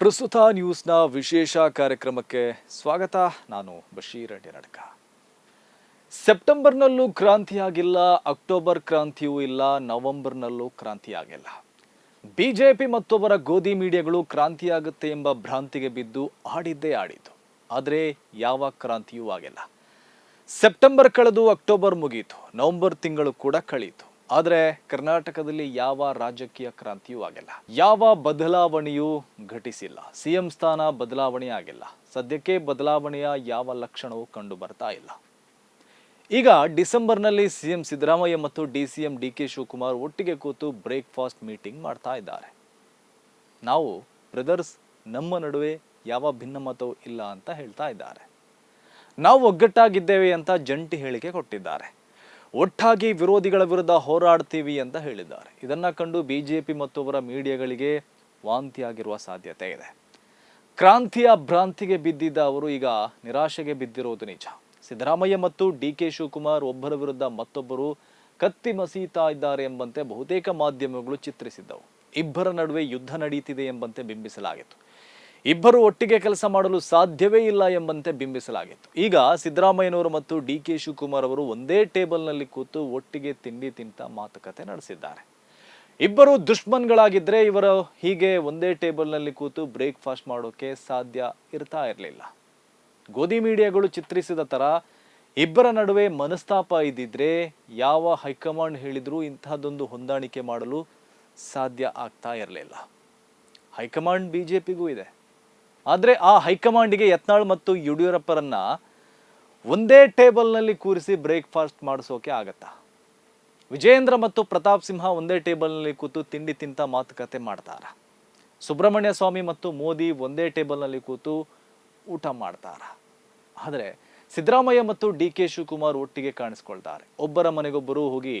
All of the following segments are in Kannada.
ಪ್ರಸ್ತುತ ನ್ಯೂಸ್ನ ವಿಶೇಷ ಕಾರ್ಯಕ್ರಮಕ್ಕೆ ಸ್ವಾಗತ. ನಾನು ಬಶೀರ್ ಅಡ್ಡಿ ನಡಕ ಸೆಪ್ಟೆಂಬರ್ನಲ್ಲೂ ಕ್ರಾಂತಿಯಾಗಿಲ್ಲ, ಅಕ್ಟೋಬರ್ ಕ್ರಾಂತಿಯೂ ಇಲ್ಲ, ನವೆಂಬರ್ನಲ್ಲೂ ಜೆ ಬಿಜೆಪಿ ಮತ್ತೊಬ್ಬರ ಗೋಧಿ ಮೀಡಿಯಾಗಳು ಕ್ರಾಂತಿಯಾಗುತ್ತೆ ಎಂಬ ಭ್ರಾಂತಿಗೆ ಬಿದ್ದು ಆಡಿದ್ದೇ ಆಡಿತು ಆದರೆ ಯಾವ ಕ್ರಾಂತಿಯೂ ಆಗಿಲ್ಲ. ಸೆಪ್ಟೆಂಬರ್ ಕಳೆದು ಅಕ್ಟೋಬರ್ ಮುಗಿಯಿತು ನವೆಂಬರ್ ತಿಂಗಳು ಕೂಡ ಕಳೆಯಿತು ಆದರೆ ಕರ್ನಾಟಕದಲ್ಲಿ ಯಾವ ರಾಜಕೀಯ ಕ್ರಾಂತಿಯೂ ಆಗಿಲ್ಲ. ಯಾವ ಬದಲಾವಣೆಯೂ ಘಟಿಸಿಲ್ಲ. ಸಿಎಂ ಸ್ಥಾನ ಬದಲಾವಣೆ ಆಗಿಲ್ಲ. ಸದ್ಯಕ್ಕೆ ಬದಲಾವಣೆಯ ಯಾವ ಲಕ್ಷಣವೂ ಕಂಡು ಬರ್ತಾ ಇಲ್ಲ. ಈಗ ಡಿಸೆಂಬರ್ನಲ್ಲಿ ಸಿಎಂ ಸಿದ್ದರಾಮಯ್ಯ ಮತ್ತು D C M D K Shivakumar ಒಟ್ಟಿಗೆ ಕೂತು ಬ್ರೇಕ್ಫಾಸ್ಟ್ ಮೀಟಿಂಗ್ ಮಾಡ್ತಾ ಇದ್ದಾರೆ. ನಾವು ಬ್ರದರ್ಸ್, ನಮ್ಮ ನಡುವೆ ಯಾವ ಭಿನ್ನಮತವೂ ಇಲ್ಲ ಅಂತ ಹೇಳ್ತಾ ಇದ್ದಾರೆ. ನಾವು ಒಗ್ಗಟ್ಟಾಗಿದ್ದೇವೆ ಅಂತ ಜಂಟಿ ಹೇಳಿಕೆ ಕೊಟ್ಟಿದ್ದಾರೆ. ಒಟ್ಟಾಗಿ ವಿರೋಧಿಗಳ ವಿರುದ್ಧ ಹೋರಾಡ್ತೀವಿ ಅಂತ ಹೇಳಿದ್ದಾರೆ. ಇದನ್ನ ಕಂಡು ಬಿಜೆಪಿ ಅವರ ಮೀಡಿಯಾಗಳಿಗೆ ವಾಂತಿಯಾಗಿರುವ ಸಾಧ್ಯತೆ ಇದೆ. ಕ್ರಾಂತಿಯ ಭ್ರಾಂತಿಗೆ ಬಿದ್ದಿದ್ದ ಅವರು ಈಗ ನಿರಾಶೆಗೆ ಬಿದ್ದಿರುವುದು ನಿಜ. ಸಿದ್ದರಾಮಯ್ಯ ಮತ್ತು ಡಿ ಕೆ ಶಿವಕುಮಾರ್ ಒಬ್ಬರ ವಿರುದ್ಧ ಮತ್ತೊಬ್ಬರು ಕತ್ತಿ ಮಸೀತಾ ಇದ್ದಾರೆ ಎಂಬಂತೆ ಬಹುತೇಕ ಮಾಧ್ಯಮಗಳು ಚಿತ್ರಿಸಿದ್ದವು. ಇಬ್ಬರ ನಡುವೆ ಯುದ್ಧ ನಡೀತಿದೆ ಎಂಬಂತೆ ಬಿಂಬಿಸಲಾಗಿತ್ತು. ಇಬ್ಬರು ಒಟ್ಟಿಗೆ ಕೆಲಸ ಮಾಡಲು ಸಾಧ್ಯವೇ ಇಲ್ಲ ಎಂಬಂತೆ ಬಿಂಬಿಸಲಾಗಿತ್ತು. ಈಗ ಸಿದ್ದರಾಮಯ್ಯನವರು ಮತ್ತು ಡಿ ಕೆ ಶಿವಕುಮಾರ್ ಅವರು ಒಂದೇ ಟೇಬಲ್ನಲ್ಲಿ ಕೂತು ಒಟ್ಟಿಗೆ ತಿಂಡಿ ತಿಂತ ಮಾತುಕತೆ ನಡೆಸಿದ್ದಾರೆ. ಇಬ್ಬರು ದುಷ್ಮನ್ಗಳಾಗಿದ್ದರೆ ಇವರು ಹೀಗೆ ಒಂದೇ ಟೇಬಲ್ನಲ್ಲಿ ಕೂತು ಬ್ರೇಕ್ಫಾಸ್ಟ್ ಮಾಡೋಕೆ ಸಾಧ್ಯ ಇರ್ತಾ ಇರಲಿಲ್ಲ. ಗೋಧಿ ಮೀಡಿಯಾಗಳು ಚಿತ್ರಿಸಿದ ತರ ಇಬ್ಬರ ನಡುವೆ ಮನಸ್ತಾಪ ಇದ್ದಿದ್ರೆ ಯಾವ ಹೈಕಮಾಂಡ್ ಹೇಳಿದರೂ ಇಂತಹದೊಂದು ಹೊಂದಾಣಿಕೆ ಮಾಡಲು ಸಾಧ್ಯ ಆಗ್ತಾ ಇರಲಿಲ್ಲ. ಹೈಕಮಾಂಡ್ ಬಿಜೆಪಿಗೂ ಇದೆ. ಆದರೆ ಆ ಹೈಕಮಾಂಡಿಗೆ ಯತ್ನಾಳ್ ಮತ್ತು ಯಡಿಯೂರಪ್ಪರನ್ನ ಒಂದೇ ಟೇಬಲ್ನಲ್ಲಿ ಕೂರಿಸಿ ಬ್ರೇಕ್ಫಾಸ್ಟ್ ಮಾಡಿಸೋಕೆ ಆಗತ್ತಾ. ವಿಜೇಂದ್ರ ಮತ್ತು ಪ್ರತಾಪ್ ಸಿಂಹ ಒಂದೇ ಟೇಬಲ್ನಲ್ಲಿ ಕೂತು ತಿಂಡಿ ತಿಂತ ಮಾತುಕತೆ ಮಾಡ್ತಾರ. ಸುಬ್ರಹ್ಮಣ್ಯ ಸ್ವಾಮಿ ಮತ್ತು ಮೋದಿ ಒಂದೇ ಟೇಬಲ್ನಲ್ಲಿ ಕೂತು ಊಟ ಮಾಡ್ತಾರ. ಆದರೆ ಸಿದ್ದರಾಮಯ್ಯ ಮತ್ತು ಡಿ ಕೆ ಶಿವಕುಮಾರ್ ಒಟ್ಟಿಗೆ ಕಾಣಿಸ್ಕೊಳ್ತಾರೆ. ಒಬ್ಬರ ಮನೆಗೊಬ್ಬರು ಹೋಗಿ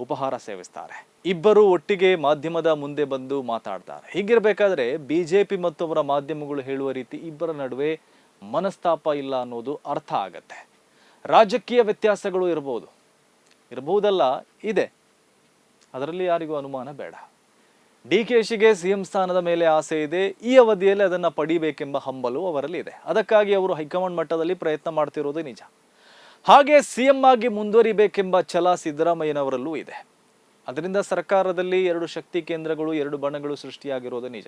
ಉಪಹಾರ ಸೇವಿಸ್ತಾರೆ. ಇಬ್ಬರು ಒಟ್ಟಿಗೆ ಮಾಧ್ಯಮದ ಮುಂದೆ ಬಂದು ಮಾತಾಡ್ತಾರೆ. ಹೀಗಿರ್ಬೇಕಾದ್ರೆ ಬಿಜೆಪಿ ಮತ್ತು ಅವರ ಮಾಧ್ಯಮಗಳು ಹೇಳುವ ರೀತಿ ಇಬ್ಬರ ನಡುವೆ ಮನಸ್ತಾಪ ಇಲ್ಲ ಅನ್ನೋದು ಅರ್ಥ ಆಗತ್ತೆ. ರಾಜಕೀಯ ವ್ಯತ್ಯಾಸಗಳು ಇರಬಹುದು ಇರಬಹುದಲ್ಲ ಇದೆ. ಅದರಲ್ಲಿ ಯಾರಿಗೂ ಅನುಮಾನ ಬೇಡ. ಡಿ ಕೆ ಶಿಗೆ ಸಿಎಂ ಸ್ಥಾನದ ಮೇಲೆ ಆಸೆ ಇದೆ. ಈ ಅವಧಿಯಲ್ಲಿ ಅದನ್ನ ಪಡಿಬೇಕೆಂಬ ಹಂಬಲು ಅವರಲ್ಲಿ ಇದೆ ಅದಕ್ಕಾಗಿ ಅವರು ಹೈಕಮಾಂಡ್ ಮಟ್ಟದಲ್ಲಿ ಪ್ರಯತ್ನ ಮಾಡ್ತಿರೋದು ನಿಜ. ಹಾಗೆ ಸಿಎಂ ಆಗಿ ಮುಂದುವರಿಬೇಕೆಂಬ ಛಲ ಸಿದ್ದರಾಮಯ್ಯನವರಲ್ಲೂ ಇದೆ. ಅದರಿಂದ ಸರ್ಕಾರದಲ್ಲಿ ಎರಡು ಶಕ್ತಿ ಕೇಂದ್ರಗಳು, ಎರಡು ಬಣಗಳು ಸೃಷ್ಟಿಯಾಗಿರೋದು ನಿಜ.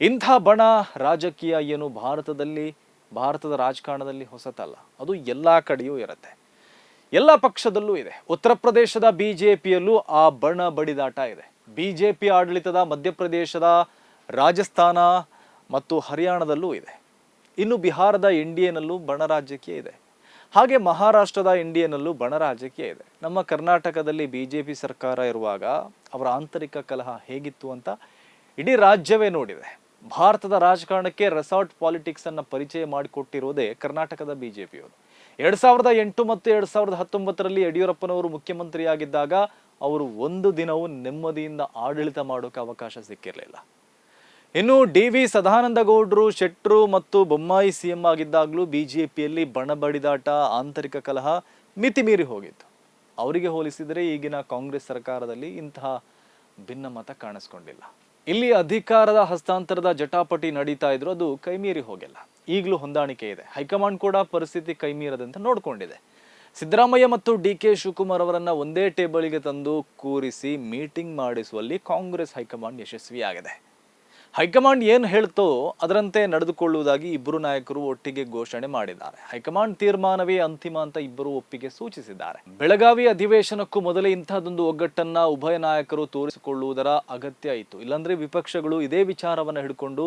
ಇಂಥ ಬಣ ರಾಜಕೀಯ ಏನು ಭಾರತದಲ್ಲಿ, ಭಾರತದ ರಾಜಕಾರಣದಲ್ಲಿ ಹೊಸತಲ್ಲ. ಅದು ಎಲ್ಲ ಕಡೆಯೂ ಇರುತ್ತೆ. ಎಲ್ಲ ಪಕ್ಷದಲ್ಲೂ ಇದೆ. ಉತ್ತರ ಪ್ರದೇಶದ ಬಿಜೆಪಿಯಲ್ಲೂ ಆ ಬಣ ಬಡಿದಾಟ ಇದೆ. ಬಿಜೆಪಿ ಆಡಳಿತದ ಮಧ್ಯಪ್ರದೇಶದ ರಾಜಸ್ಥಾನ ಮತ್ತು ಹರಿಯಾಣದಲ್ಲೂ ಇದೆ. ಇನ್ನು ಬಿಹಾರದ ಎನ್ ಡಿ ಎನಲ್ಲೂ ಬಣ ರಾಜಕೀಯ ಇದೆ. ಹಾಗೆ ಮಹಾರಾಷ್ಟ್ರದ ಇಂಡಿಯನಲ್ಲೂ ಬಣ ರಾಜಕೀಯ ಇದೆ. ನಮ್ಮ ಕರ್ನಾಟಕದಲ್ಲಿ ಬಿ ಜೆ ಪಿ ಸರ್ಕಾರ ಇರುವಾಗ ಅವರ ಆಂತರಿಕ ಕಲಹ ಹೇಗಿತ್ತು ಅಂತ ಇಡೀ ರಾಜ್ಯವೇ ನೋಡಿದೆ. ಭಾರತದ ರಾಜಕಾರಣಕ್ಕೆ ರೆಸಾರ್ಟ್ ಪಾಲಿಟಿಕ್ಸ್ ಅನ್ನ ಪರಿಚಯ ಮಾಡಿಕೊಟ್ಟಿರೋದೇ ಕರ್ನಾಟಕದ ಬಿಜೆಪಿಯವರು. ಎರಡ್ ಸಾವಿರದ ಎಂಟು ಮತ್ತು ಎರಡ್ ಸಾವಿರದ ಹತ್ತೊಂಬತ್ತರಲ್ಲಿ ಯಡಿಯೂರಪ್ಪನವರು ಮುಖ್ಯಮಂತ್ರಿಯಾಗಿದ್ದಾಗ ಅವರು ಒಂದು ದಿನವೂ ನೆಮ್ಮದಿಯಿಂದ ಆಡಳಿತ ಮಾಡೋಕೆ ಅವಕಾಶ ಸಿಕ್ಕಿರಲಿಲ್ಲ. ಇನ್ನು ಡಿ ವಿ ಸದಾನಂದ ಗೌಡ್ರು ಶೆಟ್ರು ಮತ್ತು ಬೊಮ್ಮಾಯಿ ಸಿಎಂ ಆಗಿದ್ದಾಗಲೂ ಬಿಜೆಪಿಯಲ್ಲಿ ಬಣಬಡಿದಾಟ, ಆಂತರಿಕ ಕಲಹ ಮಿತಿ ಮೀರಿ ಹೋಗಿತ್ತು. ಅವರಿಗೆ ಹೋಲಿಸಿದರೆ ಈಗಿನ ಕಾಂಗ್ರೆಸ್ ಸರ್ಕಾರದಲ್ಲಿ ಇಂತಹ ಭಿನ್ನಮತ ಕಾಣಿಸ್ಕೊಂಡಿಲ್ಲ. ಇಲ್ಲಿ ಅಧಿಕಾರದ ಹಸ್ತಾಂತರದ ಜಟಾಪಟಿ ನಡೀತಾ ಇದ್ರು ಅದು ಕೈಮೀರಿ ಹೋಗಿಲ್ಲ. ಈಗಲೂ ಹೊಂದಾಣಿಕೆ ಇದೆ. ಹೈಕಮಾಂಡ್ ಕೂಡ ಪರಿಸ್ಥಿತಿ ಕೈಮೀರದಂತೆ ನೋಡಿಕೊಂಡಿದೆ. ಸಿದ್ದರಾಮಯ್ಯ ಮತ್ತು ಡಿ ಕೆ ಶಿವಕುಮಾರ್ ಅವರನ್ನ ಒಂದೇ ಟೇಬಲ್ಗೆ ತಂದು ಕೂರಿಸಿ ಮೀಟಿಂಗ್ ಮಾಡಿಸುವಲ್ಲಿ ಕಾಂಗ್ರೆಸ್ ಹೈಕಮಾಂಡ್ ಯಶಸ್ವಿಯಾಗಿದೆ. ಹೈಕಮಾಂಡ್ ಏನು ಹೇಳ್ತೋ ಅದರಂತೆ ನಡೆದುಕೊಳ್ಳುವುದಾಗಿ ಇಬ್ಬರು ನಾಯಕರು ಒಟ್ಟಿಗೆ ಘೋಷಣೆ ಮಾಡಿದ್ದಾರೆ. ಹೈಕಮಾಂಡ್ ತೀರ್ಮಾನವೇ ಅಂತಿಮ ಅಂತ ಇಬ್ಬರು ಒಪ್ಪಿಗೆ ಸೂಚಿಸಿದ್ದಾರೆ. ಬೆಳಗಾವಿ ಅಧಿವೇಶನಕ್ಕೂ ಮೊದಲೇ ಇಂತಹದೊಂದು ಒಗ್ಗಟ್ಟನ್ನ ಉಭಯ ನಾಯಕರು ತೋರಿಸಿಕೊಳ್ಳುವುದರ ಅಗತ್ಯ ಇತ್ತು. ಇಲ್ಲಾಂದ್ರೆ ವಿಪಕ್ಷಗಳು ಇದೇ ವಿಚಾರವನ್ನು ಹಿಡ್ಕೊಂಡು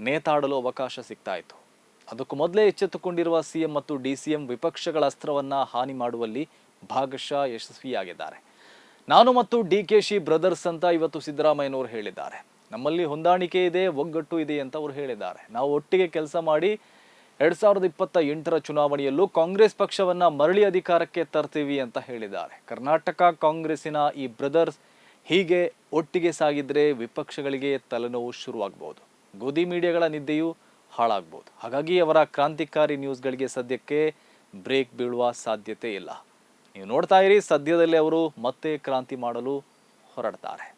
ನೇತಾಡಲು ಅವಕಾಶ ಸಿಗ್ತಾ ಇತ್ತು. ಅದಕ್ಕೂ ಮೊದಲೇ ಎಚ್ಚೆತ್ತುಕೊಂಡಿರುವ ಸಿಎಂ ಮತ್ತು ಡಿ ಸಿಎಂ ವಿಪಕ್ಷಗಳ ಅಸ್ತ್ರವನ್ನ ಹಾನಿ ಮಾಡುವಲ್ಲಿ ಭಾಗಶಃ ಯಶಸ್ವಿಯಾಗಿದ್ದಾರೆ. ನಾನು ಮತ್ತು ಡಿ ಕೆ ಶಿ ಬ್ರದರ್ಸ್ ಅಂತ ಇವತ್ತು ಸಿದ್ದರಾಮಯ್ಯನವರು ಹೇಳಿದ್ದಾರೆ. ನಮ್ಮಲ್ಲಿ ಹೊಂದಾಣಿಕೆ ಇದೆ, ಒಗ್ಗಟ್ಟು ಇದೆ ಅಂತ ಅವರು ಹೇಳಿದ್ದಾರೆ. ನಾವು ಒಟ್ಟಿಗೆ ಕೆಲಸ ಮಾಡಿ ಎರಡ್ ಸಾವಿರದ ಇಪ್ಪತ್ತ ಎಂಟರ ಚುನಾವಣೆಯಲ್ಲೂ ಕಾಂಗ್ರೆಸ್ ಪಕ್ಷವನ್ನ ಮರಳಿ ಅಧಿಕಾರಕ್ಕೆ ತರ್ತೀವಿ ಅಂತ ಹೇಳಿದ್ದಾರೆ. ಕರ್ನಾಟಕ ಕಾಂಗ್ರೆಸ್ಸಿನ ಈ ಬ್ರದರ್ಸ್ ಹೀಗೆ ಒಟ್ಟಿಗೆ ಸಾಗಿದ್ರೆ ವಿಪಕ್ಷಗಳಿಗೆ ತಲೆನೋವು ಶುರುವಾಗಬಹುದು ಗೋಧಿ ಮೀಡಿಯಾಗಳ ನಿದ್ದೆಯು ಹಾಳಾಗ್ಬೋದು. ಹಾಗಾಗಿ ಅವರ ಕ್ರಾಂತಿಕಾರಿ ನ್ಯೂಸ್ಗಳಿಗೆ ಸದ್ಯಕ್ಕೆ ಬ್ರೇಕ್ ಬೀಳುವ ಸಾಧ್ಯತೆ ಇಲ್ಲ. ನೀವು ನೋಡ್ತಾ ಇರಿ, ಸದ್ಯದಲ್ಲೇ ಅವರು ಮತ್ತೆ ಕ್ರಾಂತಿ ಮಾಡಲು ಹೊರಡ್ತಾರೆ.